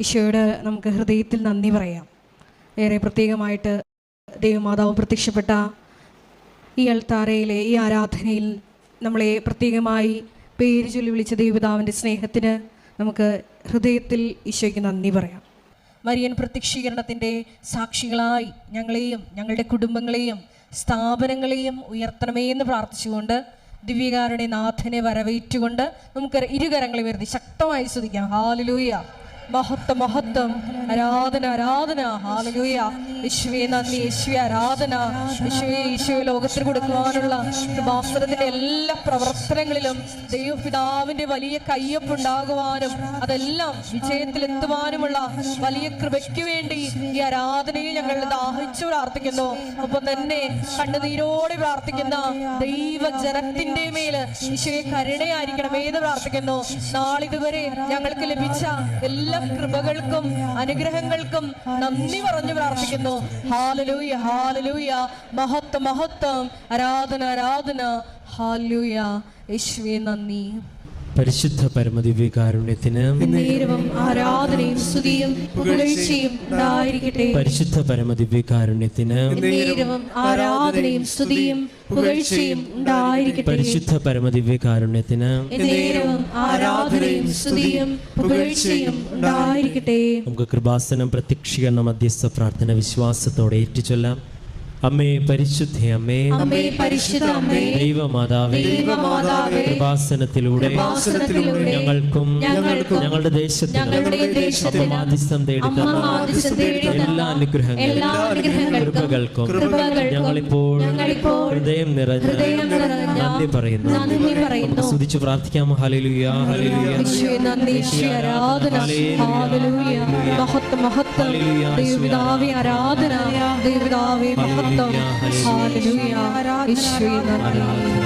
ഈശോയോട് നമുക്ക് ഹൃദയത്തിൽ നന്ദി പറയാം. ഏറെ പ്രത്യേകമായിട്ട് ദൈവമാതാവ് പ്രത്യക്ഷപ്പെട്ട ഈ അൾത്താരയിലെ ഈ ആരാധനയിൽ നമ്മളെ പ്രത്യേകമായി പേര് ചൊല്ലി വിളിച്ച ദൈവതാവിന്റെ സ്നേഹത്തിന് നമുക്ക് ഹൃദയത്തിൽ ഈശോയ്ക്ക് നന്ദി പറയാം. മരിയൻ പ്രത്യക്ഷീകരണത്തിന്റെ സാക്ഷികളായി ഞങ്ങളെയും ഞങ്ങളുടെ കുടുംബങ്ങളെയും സ്ഥാപനങ്ങളെയും ഉയർത്തണമേ എന്ന് പ്രാർത്ഥിച്ചുകൊണ്ട് ദിവ്യകാരുടെ നാഥനെ വരവേറ്റുകൊണ്ട് നമുക്ക് ഇരുകരങ്ങളെ വരുത്തി ശക്തമായി ശ്രദ്ധിക്കാം ഹാലലൂയ മഹത്വം മഹത്വം. ആരാധന ആരാധന. ഹാലലൂയ യേശുവെ നന്ദി. യേശുവെ ആരാധന. യേശുവെ യേശുവെ ലോകത്തിന് കൊടുക്കുവാനുള്ള കൃപാസനത്തിന്റെ എല്ലാ പ്രവർത്തനങ്ങളിലും ദൈവപിതാവിന്റെ വലിയ കയ്യൊപ്പുണ്ടാകുവാനും അതെല്ലാം വിജയത്തിലെത്തുവാനുമുള്ള വലിയ കൃപയ്ക്ക് വേണ്ടി ഈ ആരാധനയെ ഞങ്ങൾ ദാഹിച്ചു പ്രാർത്ഥിക്കുന്നു. ഒപ്പം തന്നെ കണ്ണുനീരോടെ പ്രാർത്ഥിക്കുന്ന ദൈവജനത്തിന്റെ മേൽ യേശുവെ കരുണയായിരിക്കണം ഏത് പ്രാർത്ഥിക്കുന്നു. നാളിതുവരെ ഞങ്ങൾക്ക് ലഭിച്ച എല്ലാ കൃപകൾക്കും അനുഗ്രഹങ്ങൾക്കും നന്ദി പറഞ്ഞു പ്രാർത്ഥിക്കുന്നു. Hallelujah hallelujah. മഹത്വ മഹത്വം. ആരാധന ആരാധന. ഹാലൂയ യേശുവേ നന്ദി. പരിശുദ്ധ പരമദിവ്യകാരുണ്യത്തിന് ആരാധനയും സ്തുതിയും പുകഴ്ചയും ഉണ്ടായിരിക്കട്ടെ. പരിശുദ്ധ പരമദിവ്യകാരുണ്യത്തിന് ആരാധനയും സ്തുതിയും പുകഴ്ചയും ഉണ്ടായിരിക്കട്ടെ. പരിശുദ്ധ പരമദിവ്യകാരുണ്യത്തിന് ആരാധനയും സ്തുതിയും പുകഴ്ചയും ഉണ്ടായിരിക്കട്ടെ. നമുക്ക് കൃപാസനം പ്രത്യക്ഷീകരണ മധ്യസ്ഥ പ്രാർത്ഥന വിശ്വാസത്തോടെ ഏറ്റുചൊല്ലാം. അമ്മേ പരിശുദ്ധ അമ്മേ. അമ്മേ പരിശുദ്ധ അമ്മേ. ദൈവമാതാവേ. ദൈവമാതാവേ. കൃപാസനത്തിലൂടെ ഞങ്ങൾക്കും ഞങ്ങളുടെ ദേശത്തിനും മാധ്യസ്ഥം തേടി എല്ലാ അനുഗ്രഹങ്ങളും കൃപകൾക്കും ഞങ്ങളിപ്പോൾ ഹൃദയം നിറഞ്ഞ നന്ദി പറയുന്നു. നമുക്ക് സ്തുതിച്ച് പ്രാർത്ഥിക്കാം. മഹത്വ ആരാധന. ഹാലലൂയ മഹത്വം മഹത്വം. ആരാധന. ദൈവപിതാവേ മഹത്വം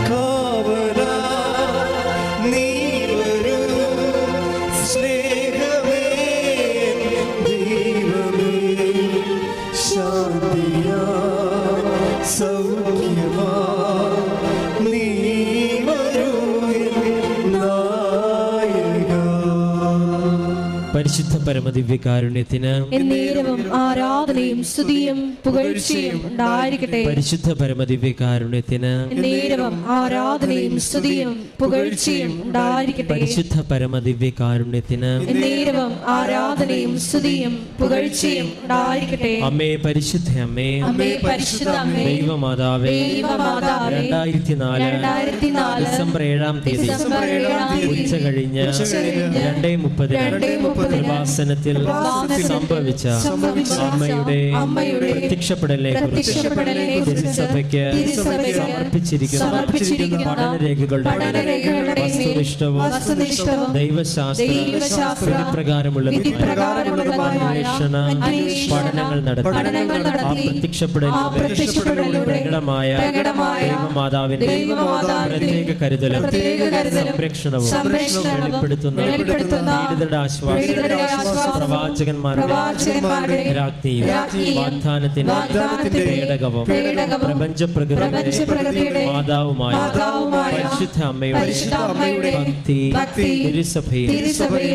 കാവല നീ സ്നേഹമേ ദൈവമേ ശാന്തിയാ പരിശുദ്ധ പരമദിവ്യകാരുണ്യത്തിന് എന്നേരവും ആരാധനയും സ്തുതിയും പുകഴ്ചയും ഉണ്ടായിരിക്കട്ടെ. പരിശുദ്ധ പരമദിവ്യകാരുണ്യത്തിന് എന്നേരവും ആരാധനയും സ്തുതിയും പുകഴ്ചയും ഉണ്ടായിരിക്കട്ടെ. പരിശുദ്ധ പരമദിവ്യകാരുണ്യത്തിന് എന്നേരവും ആരാധനയും സ്തുതിയും പുകഴ്ചയും ഉണ്ടായിരിക്കട്ടെ. അമ്മേ പരിശുദ്ധ അമ്മേ അമ്മേ പരിശുദ്ധ അമ്മേ. ദൈവമാതാവേ ദൈവമാതാവേ. രണ്ടായിരത്തി നാല് ഡിസംബർ ഏഴാം തീയതി ഉച്ച കഴിഞ്ഞ് രണ്ടേ മുപ്പത് രണ്ടേ മുപ്പതിന് കൃപാസനത്തിൽ സംഭവിച്ച അമ്മയുടെ പ്രത്യക്ഷപ്പെടലെ സഭയ്ക്ക് സമർപ്പിച്ചിരിക്കുന്ന പഠനരേഖകളുടെ വസ്തുനിഷ്ഠവും ദൈവശാസ്ത്ര പ്രകാരമുള്ള അന്വേഷണ പഠനങ്ങൾ നടത്തി ആ പ്രകടമായ ദൈവമാതാവിന്റെ പ്രത്യേക കരുതലും സംരക്ഷണവും വെളിപ്പെടുത്തുന്ന പീഡിതരുടെ ആശ്വാസം പ്രവാചകന്മാരുടെ രാജ്ഞിയും വാഗ്ദാനത്തിന്റെ പേടകവും മാതാവുമായ പരിശുദ്ധ അമ്മയുടെ ഭക്തി തിരുസഭയിൽ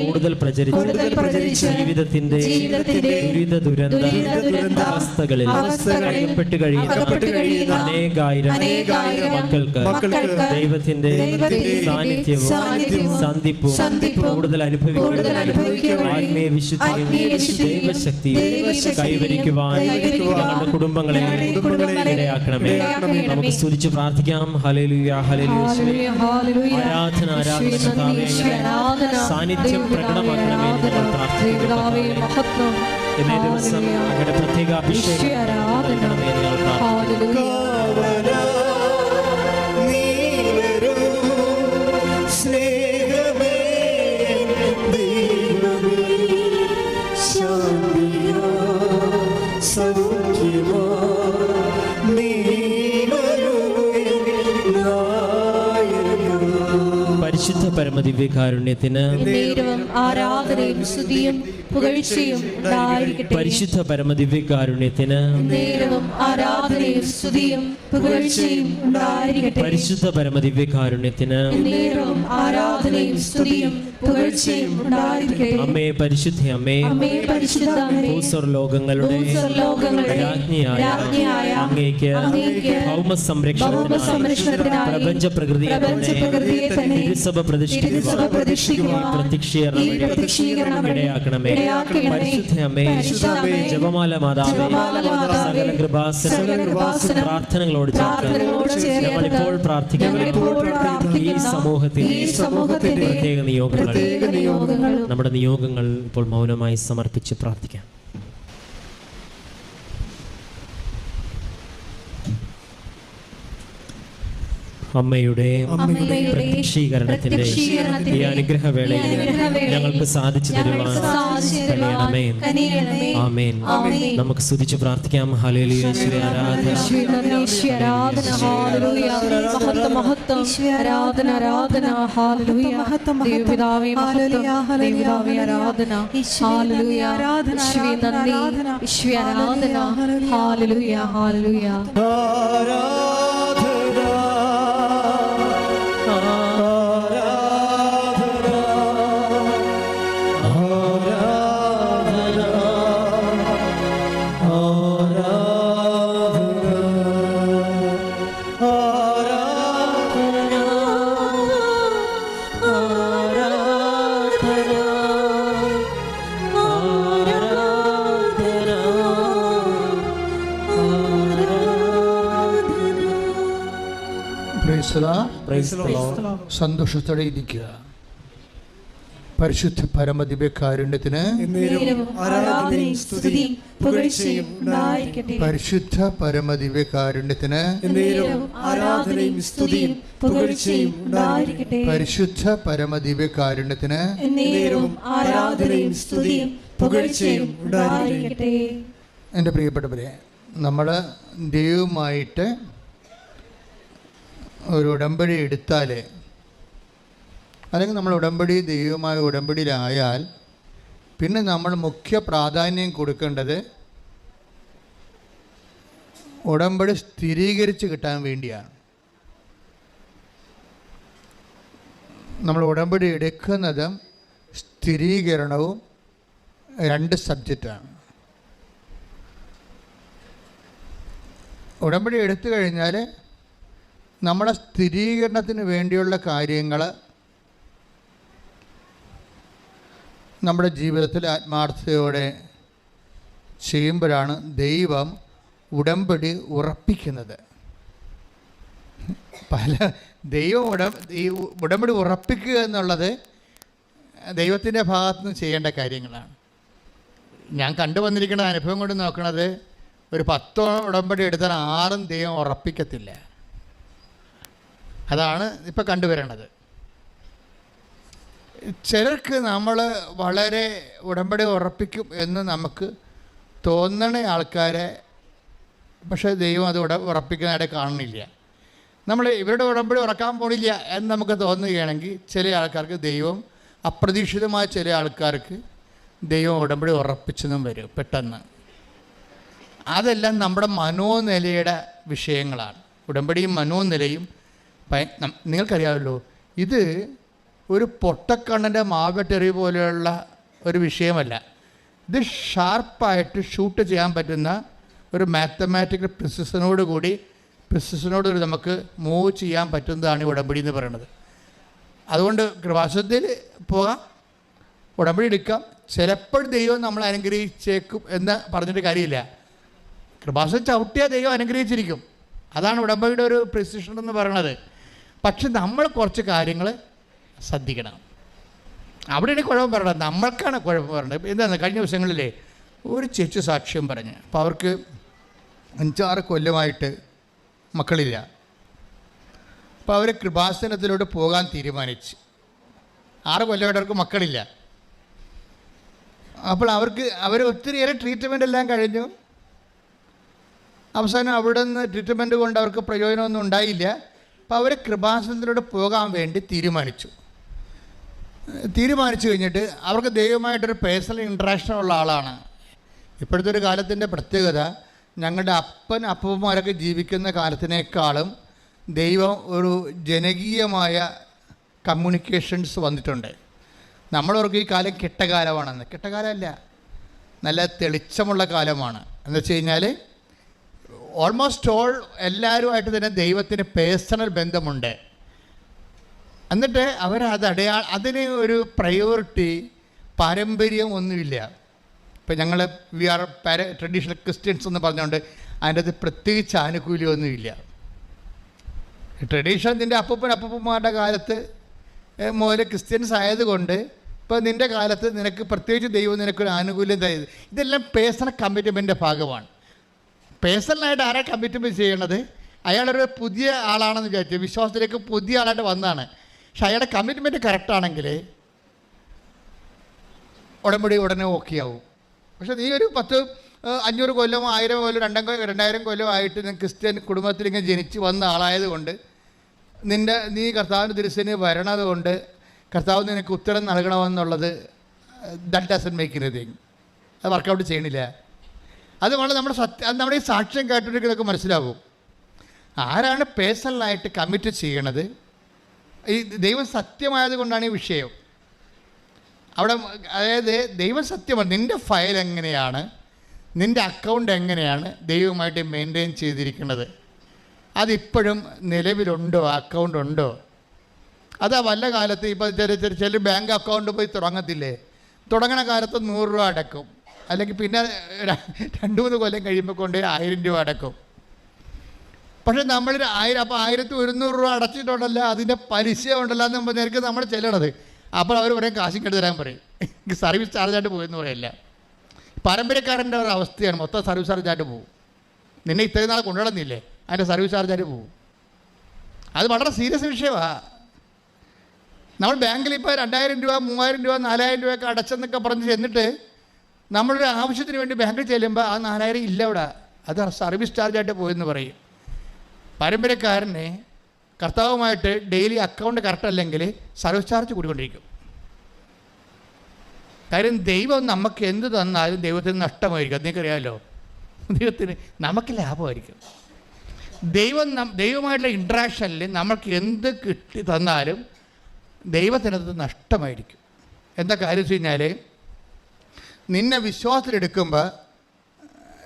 കൂടുതൽ പ്രചരിച്ച് ജീവിതത്തിന്റെ ജീവിതത്തിന്റെ ദുരിത ദുരന്ത അവസ്ഥകളിൽ അവസ്ഥകളിൽ കഴിയുന്ന അനേകായിരം മക്കൾക്ക് ദൈവത്തിന്റെ സാന്നിധ്യവും സന്ധിപ്പും കൂടുതൽ കൈവരിക്കുവാൻ നമ്മുടെ കുടുംബങ്ങളെ ഇടയാക്കണമേ. നമുക്ക് സ്തുതിച്ച് പ്രാർത്ഥിക്കാം ഹലലുയ. ആരാധന, ആരാധന. സാന്നിധ്യം പ്രകടമാക്കണമേ ആരാധന. പ്രാർത്ഥിക്കുന്നു. ഇന്നേ ദിവസം. അങ്ങയുടെ പ്രത്യേക അഭിഷേകം വരൂ കാരുണ്യത്തിന് പരിശുദ്ധ പരമ പരമദിവ്യകാരുണ്യത്തിന് നേരവും ആരാധനയും സ്തുതിയും പുകഴ്ചയും ഉണ്ടായിരിക്കട്ടെ. പരിശുദ്ധ പരമദിവ്യകാരുണ്യത്തിന് നേരവും ആരാധനയും സ്തുതിയും പുകഴ്ചയും ഉണ്ടായിരിക്കട്ടെ. പരിശുദ്ധ പരമദിവ്യകാരുണ്യത്തിന് നേരവും ആരാധനയും സ്തുതിയും പുകഴ്ചയും ഉണ്ടായിരിക്കട്ടെ. അമ്മേ പരിശുദ്ധ അമ്മേ. പരിശുദ്ധ ഭൂസ്വർലോകങ്ങളുടെ രാജ്ഞിയായ അങ്ങേക്ക് ഭൗമ സംരക്ഷണത്തിനായി പ്രപഞ്ച പ്രകൃതിയെ തന്നെ തിരുസഭ പ്രതിഷ്ഠിക്കുവാൻ പ്രത്യക്ഷീകരണം ഇടയാക്കണമേ. പരിശുദ്ധ അമ്മേ. ജപമാല മാതാവേ. സകല കൃപാസനം പ്രാർത്ഥനകളോട് ചേർത്ത് പ്രാർത്ഥിക്കുന്ന. ഈ സമൂഹത്തിന്റെ പ്രത്യേക നിയോഗങ്ങൾ. നമ്മുടെ നിയോഗങ്ങൾ ഇപ്പോൾ മൗനമായി സമർപ്പിച്ച് പ്രാർത്ഥിക്കാം. അമ്മയുടെ അമ്മയുടെ പ്രത്യക്ഷീകരണത്തിന്റെ ഈ അനുഗ്രഹവേളയിൽ വേളയിൽ അനുഗ്രഹവേളയിൽ ഞങ്ങൾക്ക് സാധിച്ചു തരുവാൻ. കനിയണമേ. ആമേൻ. ആമേൻ. നമുക്ക് സ്തുതിച്ച് പ്രാർത്ഥിക്കാം. ഹാലലൂയ ആരാധന. ആരാധന. ആരാധന. സന്തോഷത്തോടെ ഇരിക്കുക. പരിശുദ്ധ പരമദിവ്യകാരുണ്യത്തിന് കാരുണ്യത്തിന് ആരാധനയും സ്തുതിയും പുകഴ്ചയും ഉണ്ടായിരിക്കട്ടെ. പരിശുദ്ധ പരമദിവ്യകാരുണ്യത്തിന് കാരുണ്യത്തിന് ആരാധനയും സ്തുതിയും പുകഴ്ചയും ഉണ്ടായിരിക്കട്ടെ. പരിശുദ്ധ പരമദിവ്യകാരുണ്യത്തിന് കാരുണ്യത്തിന് ആരാധനയും സ്തുതിയും പുകഴ്ചയും ഉണ്ടായിരിക്കട്ടെ. എന്റെ പ്രിയപ്പെട്ടവരെ നമ്മൾ ദൈവവുമായിട്ട് ഒരു ഉടമ്പടി എടുത്താൽ അല്ലെങ്കിൽ നമ്മൾ ഉടമ്പടി ദൈവമായ ഉടമ്പടിയിലായാൽ പിന്നെ നമ്മൾ മുഖ്യ പ്രാധാന്യം കൊടുക്കേണ്ടത് ഉടമ്പടി സ്ഥിരീകരിച്ച് കിട്ടാൻ വേണ്ടിയാണ്. നമ്മൾ ഉടമ്പടി എടുക്കുന്നതും സ്ഥിരീകരണവും രണ്ട് സബ്ജക്റ്റാണ്. ഉടമ്പടി എടുത്തു കഴിഞ്ഞാൽ നമ്മുടെ സ്ഥിരീകരണത്തിന് വേണ്ടിയുള്ള കാര്യങ്ങൾ നമ്മുടെ ജീവിതത്തിൽ ആത്മാർത്ഥതയോടെ ചെയ്യുമ്പോഴാണ് ദൈവം ഉടമ്പടി ഉറപ്പിക്കുന്നത്. പല ദൈവം ഉട ഈ ഉടമ്പടി ഉറപ്പിക്കുക എന്നുള്ളത് ദൈവത്തിന്റെ ഭാഗത്ത് നിന്ന് ചെയ്യേണ്ട കാര്യങ്ങളാണ്. ഞാൻ കണ്ടുവന്നിരിക്കുന്ന അനുഭവം കൊണ്ട് നോക്കുന്നത് ഒരു പത്തോ ഉടമ്പടി എടുത്താൽ ആറും ദൈവം ഉറപ്പിക്കത്തില്ല. അതാണ് ഇപ്പം കണ്ടുവരേണ്ടത്. ചിലർക്ക് നമ്മൾ വളരെ ഉടമ്പടി ഉറപ്പിക്കും എന്ന് നമുക്ക് തോന്നണ ആൾക്കാരെ പക്ഷേ ദൈവം അത് ഉട ഉറപ്പിക്കുന്നതായിട്ട് കാണുന്നില്ല. നമ്മൾ ഇവരുടെ ഉടമ്പടി ഉറക്കാൻ പോണില്ല എന്ന് നമുക്ക് തോന്നുകയാണെങ്കിൽ ചില ആൾക്കാർക്ക് ദൈവം അപ്രതീക്ഷിതമായ ചില ആൾക്കാർക്ക് ദൈവം ഉടമ്പടി ഉറപ്പിച്ചെന്നും വരും പെട്ടെന്ന്. അതെല്ലാം നമ്മുടെ മനോനിലയുടെ വിഷയങ്ങളാണ്. ഉടമ്പടിയും മനോനിലയും നിങ്ങൾക്കറിയാമല്ലോ ഇത് ഒരു പൊട്ടക്കണ്ണന്റെ മാവട്ടെറി പോലെയുള്ള ഒരു വിഷയമല്ല. ഇത് ഷാർപ്പായിട്ട് ഷൂട്ട് ചെയ്യാൻ പറ്റുന്ന ഒരു മാത്തമാറ്റിക്കൽ പ്രിസിഷനോട് കൂടി പ്രിസിഷനോട് നമുക്ക് മൂവ് ചെയ്യാൻ പറ്റുന്നതാണ് ഈ ഉടമ്പടി എന്ന് പറയുന്നത്. അതുകൊണ്ട് കൃപാശത്തിൽ പോകാം ഉടമ്പടി എടുക്കാം. ചിലപ്പോൾ ദൈവം നമ്മൾ അനുഗ്രഹിച്ചേക്കും എന്ന് പറഞ്ഞിട്ട് കാര്യമില്ല. കൃപാസനം ചവിട്ടിയാൽ ദൈവം അനുഗ്രഹിച്ചിരിക്കും. അതാണ് ഉടമ്പടിയുടെ ഒരു പ്രിസിഷൻ എന്ന് പറയുന്നത്. പക്ഷെ നമ്മൾ കുറച്ച് കാര്യങ്ങൾ ശ്രദ്ധിക്കണം. അവിടെയാണ് കുഴപ്പം പറയണത് നമ്മൾക്കാണ് കുഴപ്പം പറയേണ്ടത്. എന്താണ്? കഴിഞ്ഞ ദിവസങ്ങളിലേ ഒരു ചേച്ചി സാക്ഷ്യം പറഞ്ഞ്. അപ്പോൾ അവർക്ക് അഞ്ചാറ് കൊല്ലമായിട്ട് മക്കളില്ല. അപ്പോൾ അവർ കൃപാസനത്തിലോട്ട് പോകാൻ തീരുമാനിച്ച്. ആറ് കൊല്ലമായിട്ട് അവർക്ക് മക്കളില്ല. അപ്പോൾ അവർക്ക് അവർ ഒത്തിരിയേറെ ട്രീറ്റ്മെന്റ് എല്ലാം കഴിഞ്ഞു. അവസാനം അവിടെ നിന്ന് ട്രീറ്റ്മെന്റ് കൊണ്ട് അവർക്ക് പ്രയോജനമൊന്നും ഉണ്ടായില്ല. അപ്പോൾ അവർ കൃപാസനത്തിലൂടെ പോകാൻ വേണ്ടി തീരുമാനിച്ചു. തീരുമാനിച്ചു കഴിഞ്ഞിട്ട് അവർക്ക് ദൈവമായിട്ടൊരു പേഴ്സണൽ ഇൻട്രാക്ഷൻ ഉള്ള ആളാണ്. ഇപ്പോഴത്തെ ഒരു കാലത്തിന്റെ പ്രത്യേകത ഞങ്ങളുടെ അപ്പൻ അപ്പന്മാരൊക്കെ ജീവിക്കുന്ന കാലത്തിനേക്കാളും ദൈവം ഒരു ജനകീയമായ കമ്മ്യൂണിക്കേഷൻസ് വന്നിട്ടുണ്ട്. നമ്മളവർക്ക് ഈ കാലം കെട്ടകാലമാണെന്ന്. കെട്ടകാലമല്ല നല്ല തെളിച്ചമുള്ള കാലമാണ്. എന്ന് വെച്ച് കഴിഞ്ഞാൽ ഓൾമോസ്റ്റ് ഓൾ എല്ലാവരുമായിട്ട് തന്നെ ദൈവത്തിന് പേഴ്സണൽ ബന്ധമുണ്ട്. എന്നിട്ട് അവരത് അടയാ അതിന് ഒരു പ്രയോറിറ്റി പാരമ്പര്യം ഒന്നുമില്ല. ഇപ്പം ഞങ്ങൾ വി ആർ പാര ട്രഡീഷണൽ ക്രിസ്ത്യൻസ് എന്ന് പറഞ്ഞുകൊണ്ട് അതിന്റെ അത് പ്രത്യേകിച്ച് ആനുകൂല്യമൊന്നുമില്ല. ട്രഡീഷണൽ നിന്റെ അപ്പൂപ്പൻ അപ്പൂപ്പന്മാരുടെ കാലത്ത് മുതൽ ക്രിസ്ത്യൻസ് ആയതുകൊണ്ട് ഇപ്പോൾ നിന്റെ കാലത്ത് നിനക്ക് പ്രത്യേകിച്ച് ദൈവം നിനക്കൊരു ആനുകൂല്യം തരുന്നത്. ഇതെല്ലാം പേഴ്സണൽ കമ്മിറ്റ്മെന്റിന്റെ ഭാഗമാണ്. പേഴ്സണലായിട്ട് ആരാ കമ്മിറ്റ്മെന്റ് ചെയ്യണത്? അയാളൊരു പുതിയ ആളാണെന്ന് വിചാരിച്ചു വിശ്വാസത്തിലേക്ക് പുതിയ ആളായിട്ട് വന്നതാണ്. പക്ഷെ അയാളുടെ കമ്മിറ്റ്മെന്റ് കറക്റ്റാണെങ്കിൽ ഉടമ്പടി ഉടനെ ഓക്കെ ആവും. പക്ഷെ നീ ഒരു പത്ത് അഞ്ഞൂറ് കൊല്ലമോ ആയിരം കൊല്ലം രണ്ടാം കൊല്ലം രണ്ടായിരം കൊല്ലം ആയിട്ട് നീ ക്രിസ്ത്യൻ കുടുംബത്തിൽ ഇങ്ങനെ ജനിച്ച് വന്ന ആളായതുകൊണ്ട് നിന്റെ നീ കർത്താവിന്റെ തിരുസേന വരണത് കൊണ്ട് കർത്താവ് നിനക്ക് ഉത്തരം നൽകണമെന്നുള്ളത് ദൻ ഡസൻ മേക്ക് എനിത്തിങ് അത് വർക്കൗട്ട് ചെയ്യണില്ല. അതുകൊണ്ട് നമ്മുടെ സത്യ അത് നമ്മുടെ ഈ സാക്ഷ്യം കേട്ടിട്ടൊക്കെ മനസ്സിലാവും. ആരാണ് പേഴ്സണലായിട്ട് കമ്മിറ്റ് ചെയ്യണത്? ഈ ദൈവം സത്യമായത് കൊണ്ടാണ് ഈ വിഷയം. അവിടെ അതായത് ദൈവം സത്യമാണ് നിന്റെ ഫയൽ എങ്ങനെയാണ്? നിന്റെ അക്കൗണ്ട് എങ്ങനെയാണ് ദൈവമായിട്ട് മെയിന്റെയിൻ ചെയ്തിരിക്കുന്നത്? അതിപ്പോഴും നിലവിലുണ്ടോ? അക്കൗണ്ട് ഉണ്ടോ? അതാ വല്ല കാലത്ത് ഇപ്പോൾ ചില ചില ചില ബാങ്ക് അക്കൗണ്ട് പോയി തുടങ്ങത്തില്ലേ? തുടങ്ങണ കാലത്ത് നൂറ് രൂപ അടക്കും അല്ലെങ്കിൽ പിന്നെ രണ്ട് മൂന്ന് കൊല്ലം കഴിയുമ്പോൾ കൊണ്ട് ആയിരം രൂപ അടക്കും. പക്ഷെ നമ്മൾ ആയിരം അപ്പോൾ ആയിരത്തി ഒരുന്നൂറ് രൂപ അടച്ചിട്ടുണ്ടല്ലോ അതിന്റെ പലിശ ഉണ്ടല്ലോ എന്ന് നേരത്തെ നമ്മൾ ചെല്ലണത്. അപ്പോൾ അവർ പറയും കാശും കെട്ടി തരാൻ പറയും. സർവീസ് ചാർജായിട്ട് പോയെന്ന് പറയില്ല. പാരമ്പര്യക്കാരന്റെ ഒരു അവസ്ഥയാണ് മൊത്തം സർവീസ് ചാർജായിട്ട് പോകും. നിന്നെ ഇത്രയും നാൾ കൊണ്ടുവന്നില്ലേ അതിന്റെ സർവീസ് ചാർജായിട്ട് പോകും. അത് വളരെ സീരിയസ് വിഷയമാണ് നമ്മൾ ബാങ്കിൽ ഇപ്പോൾ രണ്ടായിരം രൂപ മൂവായിരം രൂപ നാലായിരം രൂപയൊക്കെ അടച്ചെന്നൊക്കെ പറഞ്ഞ് ചെന്നിട്ട് നമ്മളൊരു ആവശ്യത്തിന് വേണ്ടി ബാങ്കിൽ ചെല്ലുമ്പോൾ ആ നാലായിരം ഇല്ല അവിടെ. അത് സർവീസ് ചാർജായിട്ട് പോയെന്ന് പറയും. പാരമ്പര്യക്കാരനെ കർത്താവുമായിട്ട് ഡെയിലി അക്കൗണ്ട് കറക്റ്റ് അല്ലെങ്കിൽ സർവീസ് ചാർജ് കൂടിക്കൊണ്ടിരിക്കും. കാര്യം ദൈവം നമുക്ക് എന്ത് തന്നാലും ദൈവത്തിന് നഷ്ടമായിരിക്കും. നിങ്ങൾക്കറിയാമല്ലോ ദൈവത്തിന് നമുക്ക് ലാഭമായിരിക്കും. ദൈവം ദൈവമായിട്ടുള്ള ഇൻട്രാക്ഷനിൽ നമുക്ക് എന്ത് കിട്ടി തന്നാലും ദൈവത്തിനത് നഷ്ടമായിരിക്കും. എന്താ കാര്യം വെച്ച് കഴിഞ്ഞാൽ നിന്നെ വിശ്വാസത്തിലെടുക്കുമ്പോൾ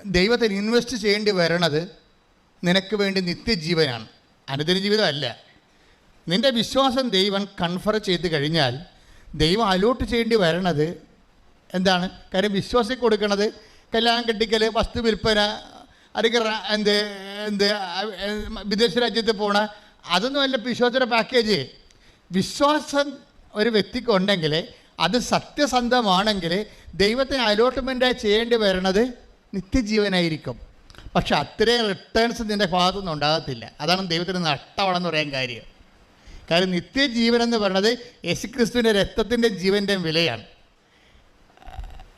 ദൈവത്തിൽ ഇൻവെസ്റ്റ് ചെയ്യേണ്ടി വരണത് നിനക്ക് വേണ്ടി നിത്യജീവനാണ്. അനുദിന ജീവിതമല്ല നിന്റെ വിശ്വാസം ദൈവം കൺഫർ ചെയ്ത് കഴിഞ്ഞാൽ ദൈവം അലോട്ട് ചെയ്യേണ്ടി വരണത് എന്താണ്? കാര്യം വിശ്വാസി കൊടുക്കണത് കല്യാണം കെട്ടിക്കൽ വസ്തു വിൽപ്പന അല്ലെങ്കിൽ എന്ത് എന്ത് വിദേശ രാജ്യത്ത് പോണ അതൊന്നും അല്ല വിശ്വാസയുടെ പാക്കേജ് വിശ്വാസം ഒരു വ്യക്തിക്ക് ഉണ്ടെങ്കിൽ അത് സത്യസന്ധമാണെങ്കിൽ ദൈവത്തിന് അലോട്ട്മെന്റായി ചെയ്യേണ്ടി വരണത് നിത്യജീവനായിരിക്കും. പക്ഷെ അത്രയും റിട്ടേൺസ് നിന്റെ ഭാഗത്തുനിന്ന് ഉണ്ടാകത്തില്ല. അതാണ് ദൈവത്തിന് നഷ്ടമാണെന്ന് പറയാൻ കാര്യം. കാര്യം നിത്യജീവൻ എന്ന് പറയുന്നത് യേശുക്രിസ്തുവിന്റെ രക്തത്തിന്റെ ജീവന്റെ വിലയാണ്.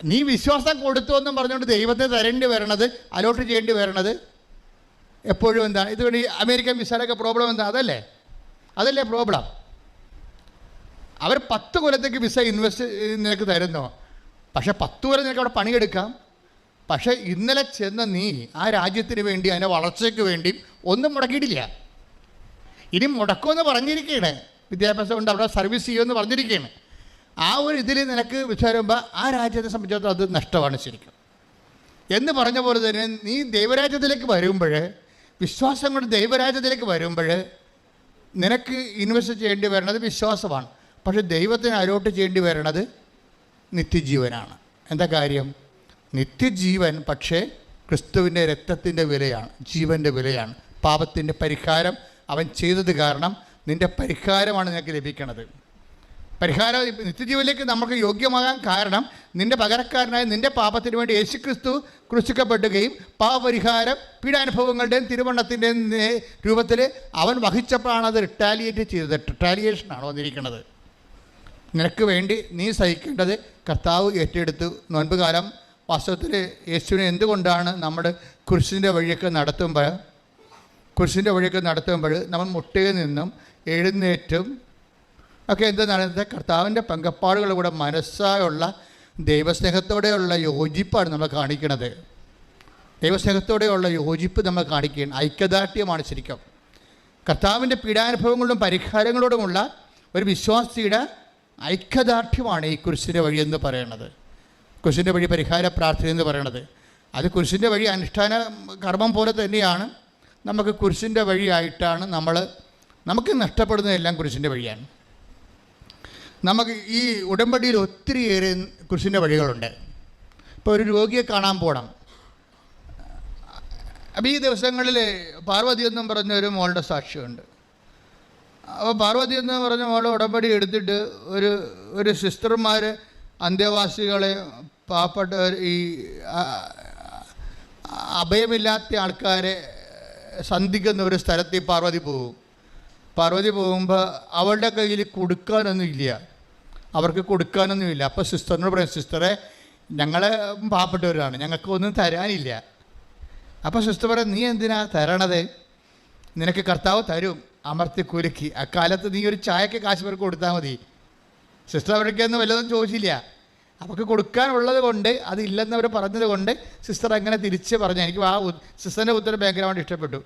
നീ വിശ്വാസം കൊടുത്തു എന്നും പറഞ്ഞുകൊണ്ട് ദൈവത്തെ തരേണ്ടി വരണത് അലോട്ട് ചെയ്യേണ്ടി വരണത് എപ്പോഴും എന്താണ്? ഇതുകൊണ്ട് അമേരിക്കൻ വിസയിലൊക്കെ പ്രോബ്ലം എന്താ? അതല്ലേ? അതല്ലേ പ്രോബ്ലം അവർ പത്ത് കൊല്ലത്തേക്ക് വിസ ഇൻവെസ്റ്റ് നിനക്ക് തരുന്നു? പക്ഷേ പത്ത് കൊല്ലം നിനക്ക് അവിടെ പണിയെടുക്കാം. പക്ഷേ ഇന്നലെ ചെന്ന നീ ആ രാജ്യത്തിന് വേണ്ടി അതിന്റെ വളർച്ചയ്ക്ക് വേണ്ടി ഒന്നും മുടക്കിയിട്ടില്ല. ഇനി മുടക്കുമെന്ന് പറഞ്ഞിരിക്കുകയാണ് വിദ്യാഭ്യാസം കൊണ്ട് അവിടെ സർവീസ് ചെയ്യുമെന്ന് പറഞ്ഞിരിക്കുകയാണ് ആ ഒരു ഇതിൽ നിനക്ക് വിചാരുമ്പോൾ ആ രാജ്യത്തെ സംബന്ധിച്ചിടത്തോളം അത് നഷ്ടമാണ് ശരിക്കും. എന്ന് പറഞ്ഞ പോലെ തന്നെ നീ ദൈവരാജ്യത്തിലേക്ക് വരുമ്പോൾ വിശ്വാസം കൊണ്ട് ദൈവരാജ്യത്തിലേക്ക് വരുമ്പോൾ നിനക്ക് ഇൻവെസ്റ്റ് ചെയ്യേണ്ടി വരുന്നത് വിശ്വാസമാണ്. പക്ഷേ ദൈവത്തിന് അലോട്ട് ചെയ്യേണ്ടി വരണത് നിത്യജീവനാണ്. എന്താ കാര്യം? നിത്യജീവൻ പക്ഷേ ക്രിസ്തുവിന്റെ രക്തത്തിന്റെ വിലയാണ് ജീവന്റെ വിലയാണ്. പാപത്തിന്റെ പരിഹാരം അവൻ ചെയ്തത് കാരണം നിന്റെ പരിഹാരമാണ് നിനക്ക് ലഭിക്കണത്. പരിഹാരം നിത്യജീവനിലേക്ക് നമുക്ക് യോഗ്യമാകാൻ കാരണം നിന്റെ പകരക്കാരനായ നിന്റെ പാപത്തിന് വേണ്ടി യേശു ക്രിസ്തു ക്രൂശിക്കപ്പെടുകയും പാപപരിഹാരം പീഡാനുഭവങ്ങളുടെയും തിരുവണ്ണത്തിന്റെയും രൂപത്തിൽ അവൻ വഹിച്ചപ്പോഴാണ് അത് റിട്ടാലിയേറ്റ് ചെയ്തത്. റിട്ടാലിയേഷനാണ് വന്നിരിക്കുന്നത് നിനക്ക് വേണ്ടി നീ സഹിക്കേണ്ടത് കർത്താവ് ഏറ്റെടുത്തു. നോൻപ് കാലം വാസ്തവത്തിൽ യേശുവിനെ എന്തുകൊണ്ടാണ് നമ്മുടെ കുരിശിന്റെ വഴിയൊക്കെ നടത്തുമ്പോൾ കുരിശിന്റെ വഴിയൊക്കെ നടത്തുമ്പോൾ നമ്മൾ മുട്ടയിൽ നിന്നും എഴുന്നേറ്റും? ഒക്കെ എന്തെന്നാണ്? ഇത് കർത്താവിന്റെ പങ്കപ്പാടുകളുടെ മനസ്സായുള്ള ദൈവസ്നേഹത്തോടെയുള്ള യോജിപ്പാണ് നമ്മൾ കാണിക്കുന്നത്. ദൈവസ്നേഹത്തോടെയുള്ള യോജിപ്പ് നമ്മൾ കാണിക്കുകയാണ്. ഐക്യദാർഢ്യമാണ് ശരിക്കും. കർത്താവിന്റെ പീഡാനുഭവങ്ങളിലും പരിഹാരങ്ങളോടുമുള്ള ഒരു വിശ്വാസിയുടെ ഐക്യദാർഢ്യമാണ് ഈ കുരിശിന്റെ വഴി എന്ന് പറയുന്നത് കുരിശിന്റെ വഴി പരിഹാര പ്രാർത്ഥന എന്ന് പറയുന്നത് അത് കുരിശിന്റെ വഴി അനുഷ്ഠാന കർമ്മം പോലെ തന്നെയാണ് നമുക്ക് കുരിശിന്റെ വഴിയായിട്ടാണ് നമ്മൾ നമുക്ക് നഷ്ടപ്പെടുന്നതെല്ലാം കുരിശിന്റെ വഴിയാണ്. നമുക്ക് ഈ ഉടമ്പടിയിൽ ഒത്തിരിയേറെ കുരിശിന്റെ വഴികളുണ്ട്. ഇപ്പോൾ ഒരു രോഗിയെ കാണാൻ പോകണം അപ്പം ഈ ദിവസങ്ങളിൽ പാർവതി എന്നും പറഞ്ഞ ഒരു മോളുടെ സാക്ഷ്യമുണ്ട് അപ്പോൾ പാർവതി എന്ന് പറഞ്ഞ മോൾ ഉടമ്പടി എടുത്തിട്ട് ഒരു ഒരു സിസ്റ്റർമാർ അന്തേവാസികളെ പാവപ്പെട്ട ഈ അഭയമില്ലാത്ത ആൾക്കാരെ സന്ധിക്കുന്ന ഒരു സ്ഥലത്ത് ഈ പാർവതി പോകും. പാർവതി പോകുമ്പോൾ അവളുടെ കയ്യിൽ കൊടുക്കാനൊന്നും ഇല്ല. അവർക്ക് കൊടുക്കാനൊന്നുമില്ല അപ്പോൾ സിസ്റ്ററിനോട് പറയും സിസ്റ്ററെ ഞങ്ങൾ പാവപ്പെട്ടവരാണ്. ഞങ്ങൾക്കൊന്നും തരാനില്ല. അപ്പോൾ സിസ്റ്റർ പറയും നീ എന്തിനാ തരണത്? നിനക്ക് കർത്താവ് തരും. അമർത്തി കുലുക്കി അക്കാലത്ത് നീ ഒരു ചായക്ക് കാശ് പേർക്ക് കൊടുത്താൽ മതി. സിസ്റ്റർ അവിടേക്കൊന്നും വല്ലതും ചോദിച്ചില്ല. അവർക്ക് കൊടുക്കാനുള്ളത് കൊണ്ട് അതില്ലെന്ന് അവർ പറഞ്ഞത് കൊണ്ട് സിസ്റ്റർ അങ്ങനെ തിരിച്ച് പറഞ്ഞു. എനിക്ക് ആ സിസ്റ്ററിന്റെ ഉത്തരം ബാക്ക്ഗ്രൗണ്ട് ഇഷ്ടപ്പെട്ടു.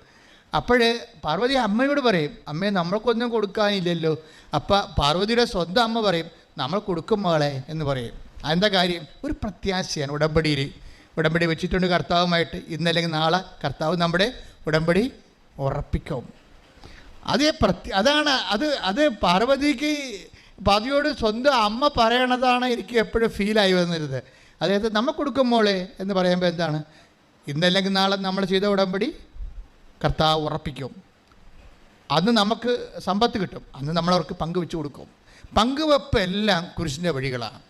അപ്പോൾ പാർവതി അമ്മയോട് പറയും അമ്മയെ നമ്മൾക്കൊന്നും കൊടുക്കാനില്ലല്ലോ. അപ്പം പാർവതിയുടെ സ്വന്തം അമ്മ പറയും നമ്മൾ കൊടുക്കും മകളെ എന്ന് പറയും. അതെന്താ കാര്യം? ഒരു പ്രത്യാശയാണ് ഉടമ്പടിയിൽ. ഉടമ്പടി വെച്ചിട്ടുണ്ട് കർത്താവുമായിട്ട്. ഇന്നല്ലെങ്കിൽ നാളെ കർത്താവ് നമ്മുടെ ഉടമ്പടി ഉറപ്പിക്കും. അതേ പ്രത്യ അതാണ് അത് അത് പാർവതിക്ക് പതിയോട് സ്വന്തം അമ്മ പറയണതാണ് എനിക്ക് എപ്പോഴും ഫീലായി വന്നിരുന്നത്. അതായത് നമ്മൾ കൊടുക്കും മോളെ എന്ന് പറയുമ്പോൾ എന്താണ്? ഇന്നല്ലെങ്കിൽ നാളെ നമ്മൾ ചെയ്ത ഉടമ്പടി കർത്താവ് ഉറപ്പിക്കും. അന്ന് നമുക്ക് സമ്പത്ത് കിട്ടും. അന്ന് നമ്മളവർക്ക് പങ്കുവെച്ച് കൊടുക്കും. പങ്കുവെപ്പ് എല്ലാം കുരിശിന്റെ വഴികളാണ്.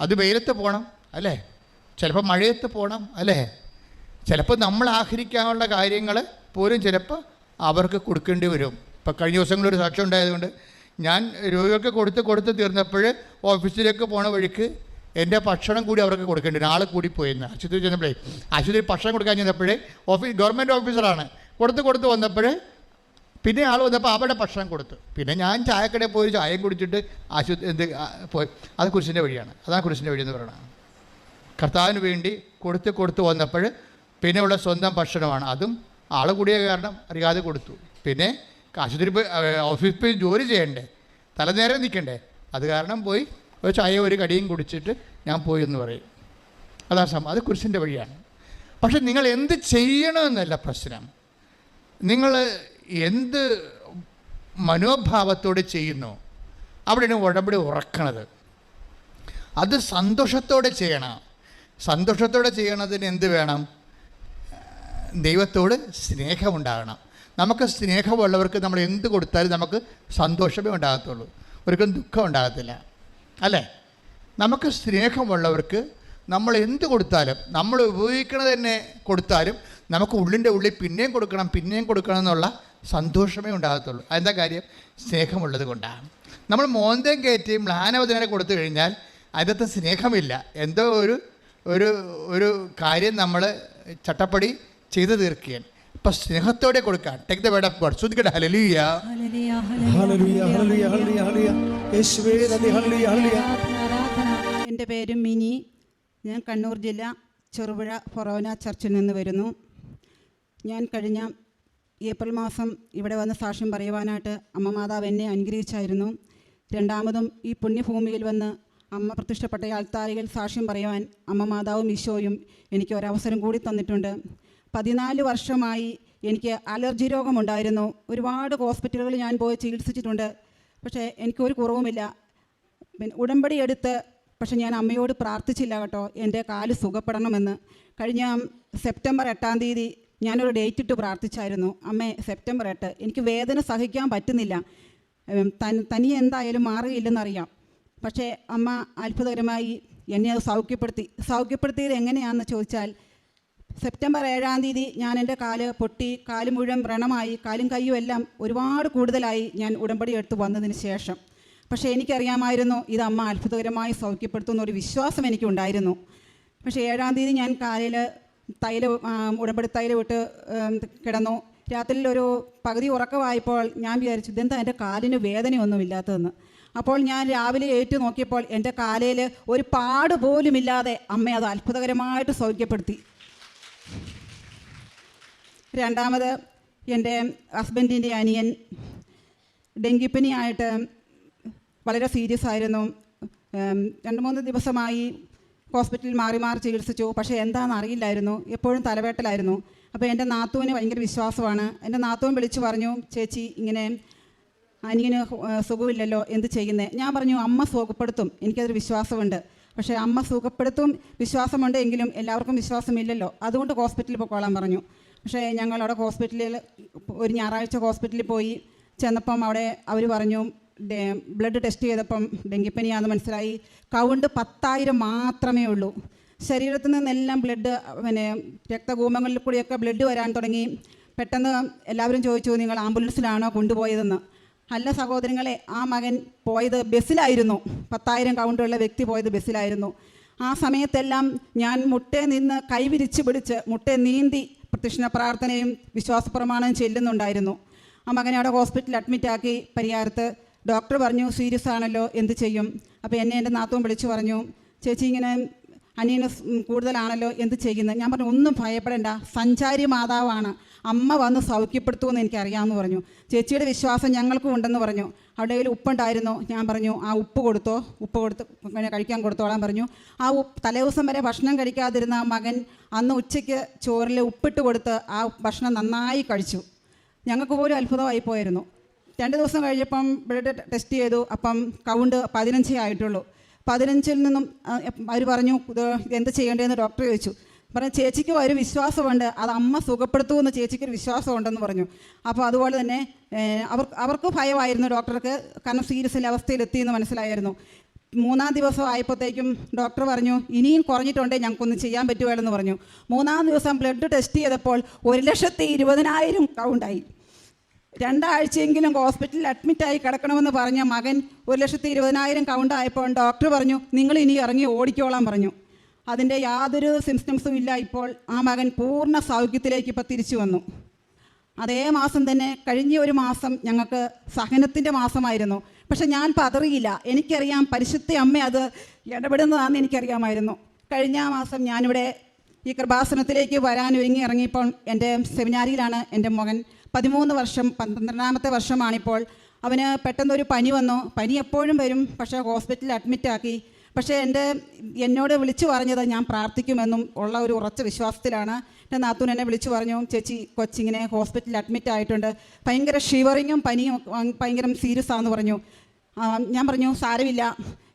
അത് വെയിലത്ത് പോകണം അല്ലേ? ചിലപ്പോൾ മഴയത്ത് പോകണം അല്ലേ? ചിലപ്പോൾ നമ്മൾ ആഹരിക്കാനുള്ള കാര്യങ്ങൾ പോലും ചിലപ്പോൾ അവർക്ക് കൊടുക്കേണ്ടി വരും. ഇപ്പോൾ കഴിഞ്ഞ ദിവസങ്ങളൊരു സാക്ഷ്യം ഉണ്ടായതുകൊണ്ട് ഞാൻ രോഗികൾക്ക് കൊടുത്ത് കൊടുത്ത് തീർന്നപ്പോൾ ഓഫീസിലേക്ക് പോണ വഴിക്ക് എന്റെ ഭക്ഷണം കൂടി അവർക്ക് കൊടുക്കേണ്ടി വരും. കൂടി പോയെന്ന്. ആശുപത്രി ചെന്നപ്പോഴേ ആശുപത്രി ഭക്ഷണം കൊടുക്കാൻ ചെന്നപ്പോഴേ ഓഫീസ് ഗവൺമെന്റ് ഓഫീസറാണ്. കൊടുത്ത് കൊടുത്ത് വന്നപ്പോൾ പിന്നെ ആൾ വന്നപ്പോൾ അവരുടെ ഭക്ഷണം കൊടുത്തു. പിന്നെ ഞാൻ ചായക്കടയിൽ പോയി ചായയും കുടിച്ചിട്ട് ആശുപത്രി എന്ത് പോയി. അത് കുരിശിന്റെ വഴിയാണ്. അതാണ് കുരിശിന്റെ വഴി എന്ന് പറയുന്നത്. കർത്താവിന് വേണ്ടി കൊടുത്ത് കൊടുത്ത് വന്നപ്പോൾ പിന്നെ ഉള്ള സ്വന്തം ഭക്ഷണമാണ്. അതും ആൾ കൂടിയ കാരണം അറിയാതെ കൊടുത്തു. പിന്നെ ആശുപത്രി പോയി ഓഫീസിൽ പോയി ജോലി ചെയ്യണ്ടേ? തലനേരം നിൽക്കണ്ടേ അത് കാരണം പോയി ഒരു ചായ ഒരു കടിയും കുടിച്ചിട്ട് ഞാൻ പോയി എന്ന് പറയും. അതാണ് സംഭവം അത് കുരിശിന്റെ വഴിയാണ്. പക്ഷെ നിങ്ങൾ എന്ത് ചെയ്യണമെന്നല്ല പ്രശ്നം. നിങ്ങൾ എന്ത് മനോഭാവത്തോടെ ചെയ്യുന്നു അവിടെയാണ് ഉടമ്പടി ഉറക്കണത്. അത് സന്തോഷത്തോടെ ചെയ്യണം. സന്തോഷത്തോടെ ചെയ്യണതിന് എന്ത് വേണം? ദൈവത്തോട് സ്നേഹമുണ്ടാകണം. നമുക്ക് സ്നേഹമുള്ളവർക്ക് നമ്മൾ എന്ത് കൊടുത്താലും നമുക്ക് സന്തോഷമേ ഉണ്ടാകത്തുള്ളൂ. ഒരിക്കലും ദുഃഖം ഉണ്ടാകത്തില്ല. അല്ലേ? നമുക്ക് സ്നേഹമുള്ളവർക്ക് നമ്മൾ എന്ത് കൊടുത്താലും നമ്മൾ ഉപയോഗിക്കണത് തന്നെ കൊടുത്താലും നമുക്ക് ഉള്ളിന്റെ ഉള്ളിൽ പിന്നെയും കൊടുക്കണം പിന്നെയും കൊടുക്കണം എന്നുള്ള സന്തോഷമേ ഉണ്ടാകത്തുള്ളൂ. അതെന്താ കാര്യം? സ്നേഹമുള്ളത് കൊണ്ടാണ്. നമ്മൾ മോന്തയും കയറ്റിയും മ്ലാനവധനെ കൊടുത്തു കഴിഞ്ഞാൽ അതിനകത്ത് സ്നേഹമില്ല. എന്തോ ഒരു ഒരു ഒരു കാര്യം നമ്മൾ ചട്ടപ്പടി ചെയ്തു തീർക്കുകയാണ്. ഇപ്പൊ സ്നേഹത്തോടെ കൊടുക്കാൻ. Take the word of God ശ്രദ്ധിക്കട്ടെ. Hallelujah. എന്റെ പേര് മിനി. ഞാൻ കണ്ണൂർ ജില്ല ചെറുപുഴ ഫൊറോന ചർച്ചിൽ നിന്ന് വരുന്നു. ഞാൻ കഴിഞ്ഞ ഏപ്രിൽ മാസം ഇവിടെ വന്ന് സാക്ഷ്യം പറയുവാനായിട്ട് അമ്മ മാതാവ് എന്നെ അനുഗ്രഹിച്ചായിരുന്നു. രണ്ടാമതും ഈ പുണ്യഭൂമിയിൽ വന്ന് അമ്മ പ്രത്യക്ഷപ്പെട്ട ആൾത്താരികൾ സാക്ഷ്യം പറയുവാൻ അമ്മ മാതാവും ഈശോയും എനിക്ക് ഒരവസരം കൂടി തന്നിട്ടുണ്ട്. പതിനാല് വർഷമായി എനിക്ക് അലർജി രോഗമുണ്ടായിരുന്നു. ഒരുപാട് ഹോസ്പിറ്റലുകളിൽ ഞാൻ പോയി ചികിത്സിച്ചിട്ടുണ്ട്. പക്ഷേ എനിക്കൊരു കുറവുമില്ല. പിന്നെ ഉടമ്പടി എടുത്ത് പക്ഷേ ഞാൻ അമ്മയോട് പ്രാർത്ഥിച്ചില്ല കേട്ടോ. എന്റെ കാൽ സുഖപ്പെടണമെന്ന്. കഴിഞ്ഞ സെപ്റ്റംബർ എട്ടാം തീയതി ഞാനൊരു ഡേറ്റ് ഇട്ട് പ്രാർത്ഥിച്ചായിരുന്നു. അമ്മേ സെപ്റ്റംബർ എട്ട്. എനിക്ക് വേദന സഹിക്കാൻ പറ്റുന്നില്ല. തനി എന്തായാലും മാറുകയില്ലെന്നറിയാം. പക്ഷേ അമ്മ അത്ഭുതകരമായി എന്നെ അത് സൗഖ്യപ്പെടുത്തി. സൗഖ്യപ്പെടുത്തിയത് എങ്ങനെയാണെന്ന് ചോദിച്ചാൽ സെപ്റ്റംബർ ഏഴാം തീയതി ഞാൻ എന്റെ കാൽ പൊട്ടി കാൽ മുഴുവൻ വ്രണമായി കാലും കയ്യും എല്ലാം ഒരുപാട് കൂടുതലായി ഞാൻ ഉടമ്പടി എടുത്ത് വന്നതിന് ശേഷം. പക്ഷേ എനിക്കറിയാമായിരുന്നു ഇത് അമ്മ അത്ഭുതകരമായി സൗഖ്യപ്പെടുത്തുന്ന ഒരു വിശ്വാസം എനിക്കുണ്ടായിരുന്നു. പക്ഷേ ഏഴാം തീയതി ഞാൻ കാലിൽ തൈല ഉടമ്പടി തൈല വിട്ട് കിടന്നു. രാത്രിയിൽ ഒരു പകുതി ഉറക്കമായപ്പോൾ ഞാൻ വിചാരിച്ചു ഇതെന്താ എന്റെ കാലിന് വേദനയൊന്നുമില്ലാത്തതെന്ന് അപ്പോൾ ഞാൻ രാവിലെ ഏറ്റു നോക്കിയപ്പോൾ എന്റെ കാലയിൽ ഒരു പാട് പോലുമില്ലാതെ അമ്മ അത് അത്ഭുതകരമായിട്ട് സൗഖ്യപ്പെടുത്തി. രണ്ടാമത് എന്റെ ഹസ്ബൻഡിന്റെ അനിയൻ ഡെങ്കിപ്പനിയായിട്ട് വളരെ സീരിയസ് ആയിരുന്നു. രണ്ട് മൂന്ന് ദിവസമായി ഹോസ്പിറ്റലിൽ മാറി മാറി ചികിത്സിച്ചു. പക്ഷേ എന്താണെന്ന് അറിയില്ലായിരുന്നു. എപ്പോഴും തലവേട്ടലായിരുന്നു. അപ്പോൾ എന്റെ നാത്തുവിന് ഭയങ്കര വിശ്വാസമാണ്. എന്റെ നാത്തൂൻ വിളിച്ചു പറഞ്ഞു ചേച്ചി ഇങ്ങനെ അനിയന് സുഖമില്ലല്ലോ എന്ത് ചെയ്യുന്നത് ഞാൻ പറഞ്ഞു അമ്മ സുഖപ്പെടുത്തും. എനിക്കതൊരു വിശ്വാസമുണ്ട്. പക്ഷേ അമ്മ സുഖപ്പെടുത്തും വിശ്വാസമുണ്ട് എങ്കിലും എല്ലാവർക്കും വിശ്വാസമില്ലല്ലോ. അതുകൊണ്ട് ഹോസ്പിറ്റലിൽ പോയിക്കോളാൻ പറഞ്ഞു. പക്ഷേ ഞങ്ങൾ അവിടെ ഹോസ്പിറ്റലിൽ ഒരു ഞായറാഴ്ച ഹോസ്പിറ്റലിൽ പോയി ചെന്നപ്പം അവിടെ അവർ പറഞ്ഞു ബ്ലഡ് ടെസ്റ്റ് ചെയ്തപ്പം ഡെങ്കിപ്പനിയാണെന്ന് മനസ്സിലായി. കൗണ്ട് പത്തായിരം മാത്രമേ ഉള്ളൂ. ശരീരത്തിൽ നിന്നെല്ലാം ബ്ലഡ് പിന്നെ രക്തകൂപങ്ങളിൽ കൂടിയൊക്കെ ബ്ലഡ് വരാൻ തുടങ്ങി. പെട്ടെന്ന് എല്ലാവരും ചോദിച്ചു നിങ്ങൾ ആംബുലൻസിലാണോ കൊണ്ടുപോയതെന്ന്? അല്ല സഹോദരങ്ങളെ ആ മകൻ പോയത് ബസ്സിലായിരുന്നു. പത്തായിരം കൗണ്ടുള്ള വ്യക്തി പോയത് ബസ്സിലായിരുന്നു. ആ സമയത്തെല്ലാം ഞാൻ മുട്ടേ നിന്ന് കൈവിരിച്ച് പിടിച്ച് മുട്ടേ നീന്തി പ്രത്യക്ഷണ പ്രാർത്ഥനയും വിശ്വാസ പ്രമാണവും ചെല്ലുന്നുണ്ടായിരുന്നു. ആ മകനെ അവിടെ ഹോസ്പിറ്റലിൽ അഡ്മിറ്റാക്കി പരിഹാരത്ത് ഡോക്ടർ പറഞ്ഞു സീരിയസ് ആണല്ലോ എന്ത് ചെയ്യും? അപ്പോൾ എന്നെ എന്റെ നാത്തവും വിളിച്ചു പറഞ്ഞു ചേച്ചി ഇങ്ങനെ അനിയന് കൂടുതലാണല്ലോ എന്ത് ചെയ്യുന്നത് ഞാൻ പറഞ്ഞു ഒന്നും ഭയപ്പെടേണ്ട സഞ്ചാരി മാതാവാണ്. അമ്മ വന്ന് സൗഖ്യപ്പെടുത്തുമെന്ന് എനിക്കറിയാമെന്ന് പറഞ്ഞു. ചേച്ചിയുടെ വിശ്വാസം ഞങ്ങൾക്കും ഉണ്ടെന്ന് പറഞ്ഞു. അവിടെ കയ്യിൽ ഉപ്പുണ്ടായിരുന്നു. ഞാൻ പറഞ്ഞു ആ ഉപ്പ് കൊടുത്തോ? ഉപ്പ് കൊടുത്ത് കഴിക്കാൻ കൊടുത്തോളാൻ പറഞ്ഞു. ആ ഉപ്പ് തലേദിവസം വരെ ഭക്ഷണം കഴിക്കാതിരുന്ന മകൻ അന്ന് ഉച്ചയ്ക്ക് ചോറിൽ ഉപ്പിട്ട് കൊടുത്ത് ആ ഭക്ഷണം നന്നായി കഴിച്ചു. ഞങ്ങൾക്ക് പോലും അത്ഭുതമായി പോയിരുന്നു. രണ്ട് ദിവസം കഴിഞ്ഞപ്പം ബ്ലഡ് ടെസ്റ്റ് ചെയ്തു. അപ്പം കൗണ്ട് പതിനഞ്ചേ ആയിട്ടുള്ളൂ. പതിനഞ്ചിൽ നിന്നും അവർ പറഞ്ഞു ഇത് എന്ത് ചെയ്യേണ്ടതെന്ന് ഡോക്ടർ ചോദിച്ചു. പറഞ്ഞു ചേച്ചിക്ക് ഒരു വിശ്വാസമുണ്ട്. അത് അമ്മ സുഖപ്പെടുത്തുമെന്ന് ചേച്ചിക്ക് ഒരു വിശ്വാസമുണ്ടെന്ന് പറഞ്ഞു. അപ്പോൾ അതുപോലെ തന്നെ അവർ അവർക്ക് ഭയമായിരുന്നു ഡോക്ടർക്ക് കാരണം സീരിയസ് അവസ്ഥയിലെത്തി എന്ന് മനസ്സിലായിരുന്നു. മൂന്നാം ദിവസം ആയപ്പോഴത്തേക്കും ഡോക്ടർ പറഞ്ഞു ഇനിയും കുറഞ്ഞിട്ടുണ്ടെങ്കിൽ ഞങ്ങൾക്കൊന്നും ചെയ്യാൻ പറ്റുമല്ലെന്ന് പറഞ്ഞു. മൂന്നാം ദിവസം ബ്ലഡ് ടെസ്റ്റ് ചെയ്തപ്പോൾ ഒരു ലക്ഷത്തി ഇരുപതിനായിരം കൗണ്ടായി. രണ്ടാഴ്ചയെങ്കിലും ഹോസ്പിറ്റലിൽ അഡ്മിറ്റായി കിടക്കണമെന്ന് പറഞ്ഞ മകൻ ഒരു ലക്ഷത്തി ഇരുപതിനായിരം കൗണ്ടായപ്പോൾ ഡോക്ടർ പറഞ്ഞു നിങ്ങൾ ഇനി ഇറങ്ങി ഓടിക്കോളാൻ പറഞ്ഞു. അതിന്റെ യാതൊരു സിംറ്റംസും ഇല്ല. ഇപ്പോൾ ആ മകൻ പൂർണ സൗഖ്യത്തിലേക്ക് ഇപ്പോൾ തിരിച്ചു വന്നു. അതേ മാസം തന്നെ കഴിഞ്ഞ ഒരു മാസം ഞങ്ങൾക്ക് സഹനത്തിന്റെ മാസമായിരുന്നു. പക്ഷെ ഞാൻ പതറിയില്ല എനിക്കറിയാം പരിശുദ്ധ അമ്മ അത് ഇടപെടുന്നതാണെന്ന് എനിക്കറിയാമായിരുന്നു. കഴിഞ്ഞ മാസം ഞാനിവിടെ ഈ കൃപാസനത്തിലേക്ക് വരാൻ ഒരുങ്ങി ഇറങ്ങിയപ്പോൾ എന്റെ സെമിനാരിയിലാണ് എന്റെ മകൻ പതിമൂന്ന് വർഷം പന്ത്രണ്ടാമത്തെ വർഷമാണിപ്പോൾ. അവന് പെട്ടെന്നൊരു പനി വന്നു. പനി എപ്പോഴും വരും. പക്ഷേ ഹോസ്പിറ്റലിൽ അഡ്മിറ്റാക്കി. പക്ഷേ എന്റെ എന്നോട് വിളിച്ചു പറഞ്ഞത് ഞാൻ പ്രാർത്ഥിക്കുമെന്നും ഉള്ള ഒരു ഉറച്ച വിശ്വാസത്തിലാണ്. എന്റെ നാത്തൂൻ എന്നെ വിളിച്ചു പറഞ്ഞു ചേച്ചി കൊച്ചിങ്ങനെ ഹോസ്പിറ്റലിൽ അഡ്മിറ്റ് ആയിട്ടുണ്ട്. ഭയങ്കര ഷിവറിങ്ങും പനിയും ഭയങ്കര സീരിയസ് ആണെന്ന് പറഞ്ഞു. ഞാൻ പറഞ്ഞു സാരമില്ല.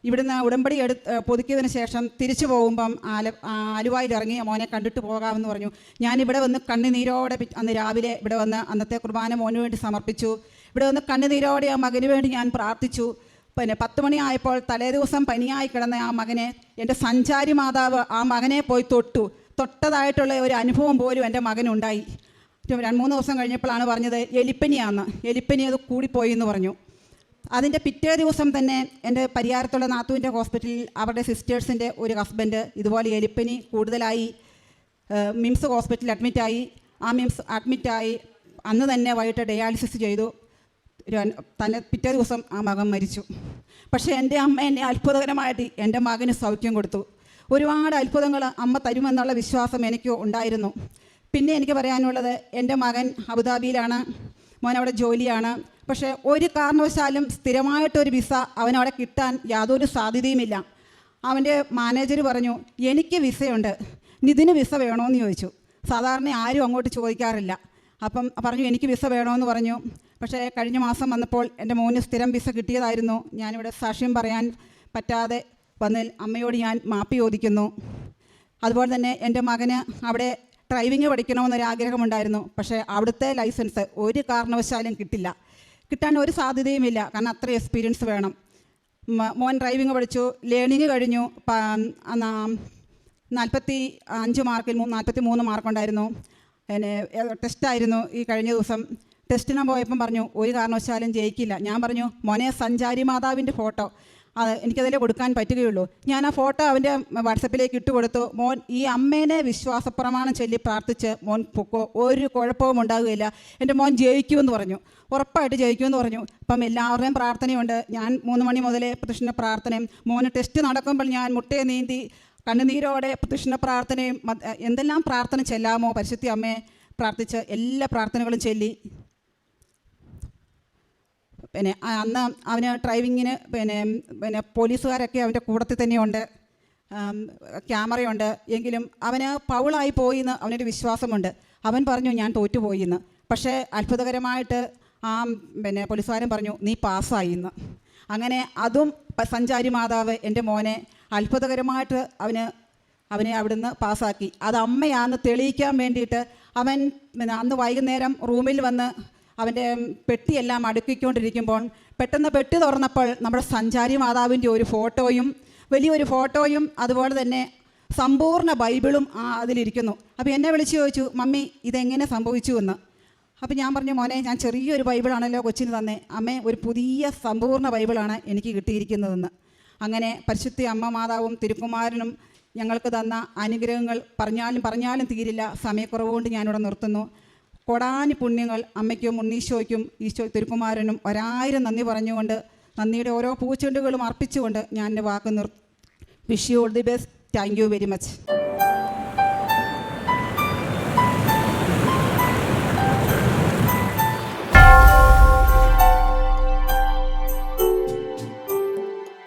ഇവിടുന്ന് ഉടമ്പടി എടു പുതുക്കിയതിന് ശേഷം തിരിച്ചു പോകുമ്പം ആല ആലുവായിൽ ഇറങ്ങി മോനെ കണ്ടിട്ട് പോകാമെന്ന് പറഞ്ഞു. ഞാനിവിടെ വന്ന് കണ്ണുനീരോടെ അന്ന് രാവിലെ ഇവിടെ വന്ന് അന്നത്തെ കുർബാന മോന് വേണ്ടി സമർപ്പിച്ചു. ഇവിടെ വന്ന് കണ്ണുനീരോടെ ആ മകന് വേണ്ടി ഞാൻ പ്രാർത്ഥിച്ചു. പിന്നെ പത്ത് മണിയായപ്പോൾ തലേ ദിവസം പനിയായി കിടന്ന ആ മകനെ എന്റെ സഞ്ചാരി മാതാവ് ആ മകനെ പോയി തൊട്ടു. തൊട്ടതായിട്ടുള്ള ഒരു അനുഭവം പോലും എന്റെ മകനുണ്ടായി. രണ്ട് മൂന്ന് ദിവസം കഴിഞ്ഞപ്പോഴാണ് പറഞ്ഞത് എലിപ്പനിയാന്ന്. എലിപ്പനി അത് കൂടിപ്പോയി എന്ന് പറഞ്ഞു. അതിന്റെ പിറ്റേ ദിവസം തന്നെ എന്റെ പരിയാരത്തുള്ള നാത്തുവിന്റെ ഹോസ്പിറ്റലിൽ അവരുടെ സിസ്റ്റേഴ്സിന്റെ ഒരു ഹസ്ബൻഡ് ഇതുപോലെ എലിപ്പനി കൂടുതലായി മിംസ് ഹോസ്പിറ്റലിൽ അഡ്മിറ്റായി. ആ മിംസ് അഡ്മിറ്റായി. അന്ന് തന്നെ വൈകിട്ട് ഡയാലിസിസ് ചെയ്തു. തന്നെ പിറ്റേ ദിവസം ആ മകൻ മരിച്ചു. പക്ഷേ എന്റെ അമ്മ എന്നെ അത്ഭുതകരമായിട്ട് എന്റെ മകന് സൗഖ്യം കൊടുത്തു. ഒരുപാട് അത്ഭുതങ്ങൾ അമ്മ തരുമെന്നുള്ള വിശ്വാസം എനിക്ക് ഉണ്ടായിരുന്നു. പിന്നെ എനിക്ക് പറയാനുള്ളത് എന്റെ മകൻ അബുദാബിയിലാണ് മോൻ അവിടെ ജോലിയാണ്. പക്ഷേ ഒരു കാരണവശാലും സ്ഥിരമായിട്ടൊരു വിസ അവനവിടെ കിട്ടാൻ യാതൊരു സാധ്യതയുമില്ല. അവന്റെ മാനേജർ പറഞ്ഞു എനിക്ക് വിസയുണ്ട്. നിതിന് വിസ വേണമെന്ന് ചോദിച്ചു. സാധാരണ ആരും അങ്ങോട്ട് ചോദിക്കാറില്ല. അപ്പം പറഞ്ഞു എനിക്ക് വിസ വേണമെന്ന് പറഞ്ഞു. പക്ഷേ കഴിഞ്ഞ മാസം വന്നപ്പോൾ എന്റെ മോന് സ്ഥിരം വിസ കിട്ടിയതായിരുന്നു. ഞാനിവിടെ സാക്ഷ്യം പറയാൻ പറ്റാതെ വന്നതിൽ അമ്മയോട് ഞാൻ മാപ്പ് ചോദിക്കുന്നു. അതുപോലെ തന്നെ എന്റെ മകന് അവിടെ ഡ്രൈവിംഗ് പഠിക്കണമെന്നൊരു ആഗ്രഹമുണ്ടായിരുന്നു പക്ഷേ അവിടുത്തെ ലൈസൻസ് ഒരു കാരണവശാലും കിട്ടില്ല. കിട്ടാൻ ഒരു സാധ്യതയുമില്ല. കാരണം അത്ര എക്സ്പീരിയൻസ് വേണം. മോൻ ഡ്രൈവിംഗ് പഠിച്ചു. ലേണിംഗ് കഴിഞ്ഞു. നാൽപ്പത്തി അഞ്ച് മാർക്കിൽ നാൽപ്പത്തി മൂന്ന് മാർക്കുണ്ടായിരുന്നു പിന്നെ ടെസ്റ്റായിരുന്നു ഈ കഴിഞ്ഞ ദിവസം. ടെസ്റ്റിന് പോയപ്പം പറഞ്ഞു ഒരു കാരണവശാലും ജയിക്കില്ല. ഞാൻ പറഞ്ഞു മോനെ സഞ്ചാരി മാതാവിന്റെ ഫോട്ടോ. അത് എനിക്കതിൽ കൊടുക്കാൻ പറ്റുകയുള്ളൂ. ഞാൻ ആ ഫോട്ടോ അവന്റെ വാട്സപ്പിലേക്ക് ഇട്ട് കൊടുത്തു. മോൻ ഈ അമ്മേനെ വിശ്വാസപ്രമാണം ചൊല്ലി പ്രാർത്ഥിച്ച് മോൻ പൊക്കോ ഒരു കുഴപ്പവും ഉണ്ടാകുകയില്ല. എന്റെ മോൻ ജയിക്കുമെന്ന് പറഞ്ഞു. ഉറപ്പായിട്ട് ജയിക്കുമെന്ന് പറഞ്ഞു. അപ്പം എല്ലാവരുടെയും പ്രാർത്ഥനയുണ്ട്. ഞാൻ മൂന്ന് മണി മുതലേ പ്രതിഷ്ഠ പ്രാർത്ഥനയും മോന് ടെസ്റ്റ് നടക്കുമ്പോൾ ഞാൻ മുട്ടയെ നീന്തി കണ്ണുനീരോടെ പ്രതിഷ്ഠ പ്രാർത്ഥനയും എന്തെല്ലാം പ്രാർത്ഥന ചെല്ലാമോ പരിശുദ്ധി അമ്മയെ പ്രാർത്ഥിച്ച് എല്ലാ പ്രാർത്ഥനകളും ചൊല്ലി പിന്നെ അന്ന് അവന് ഡ്രൈവിങ്ങിന് പിന്നെ പിന്നെ പോലീസുകാരൊക്കെ അവന്റെ കൂടത്തിൽ തന്നെയുണ്ട്. ക്യാമറയുണ്ട്. എങ്കിലും അവന് പൗളായി പോയി എന്ന് അവനൊരു വിശ്വാസമുണ്ട്. അവൻ പറഞ്ഞു ഞാൻ തോറ്റുപോയി എന്ന്. പക്ഷേ അത്ഭുതകരമായിട്ട് ആ പിന്നെ പോലീസുകാരൻ പറഞ്ഞു നീ പാസ്സായി എന്ന്. അങ്ങനെ അതും സഞ്ചാരി മാതാവ് എന്റെ മോനെ അത്ഭുതകരമായിട്ട് അവന് അവനെ അവിടുന്ന് പാസ്സാക്കി. അത് അമ്മയാന്ന് തെളിയിക്കാൻ വേണ്ടിയിട്ട് അവൻ അന്ന് വൈകുന്നേരം റൂമിൽ വന്ന് അവന്റെ പെട്ടിയെല്ലാം അടുക്കിക്കൊണ്ടിരിക്കുമ്പോൾ പെട്ടെന്ന് പെട്ടി തുറന്നപ്പോൾ നമ്മുടെ സഞ്ചാരി മാതാവിന്റെ ഒരു ഫോട്ടോയും വലിയൊരു ഫോട്ടോയും അതുപോലെ തന്നെ സമ്പൂർണ ബൈബിളും അതിലിരിക്കുന്നു. അപ്പോൾ എന്നെ വിളിച്ച് ചോദിച്ചു മമ്മി ഇതെങ്ങനെ സംഭവിച്ചു എന്ന്? അപ്പോൾ ഞാൻ പറഞ്ഞു മോനെ ഞാൻ ചെറിയൊരു ബൈബിളാണല്ലോ കൊച്ചിന് തന്നെ. അമ്മേ ഒരു പുതിയ സമ്പൂർണ ബൈബിളാണ് എനിക്ക് കിട്ടിയിരിക്കുന്നതെന്ന്. അങ്ങനെ പരിശുദ്ധ അമ്മ മാതാവും തിരുക്കുമാരനും ഞങ്ങൾക്ക് തന്ന അനുഗ്രഹങ്ങൾ പറഞ്ഞാലും പറഞ്ഞാലും തീരില്ല. സമയക്കുറവ് കൊണ്ട് ഞാനിവിടെ നിർത്തുന്നു. കൊടാനി പുണ്യങ്ങൾ അമ്മയ്ക്കും ഉണ്ണീശോയ്ക്കും ഈശോ തിരുക്കുമാരനും ഒരായിരം നന്ദി പറഞ്ഞുകൊണ്ട് നന്ദിയുടെ ഓരോ പൂച്ചെണ്ടുകളും അർപ്പിച്ചുകൊണ്ട് ഞാൻ എന്റെ വാക്ക് നിർ wish you all the best thank you very much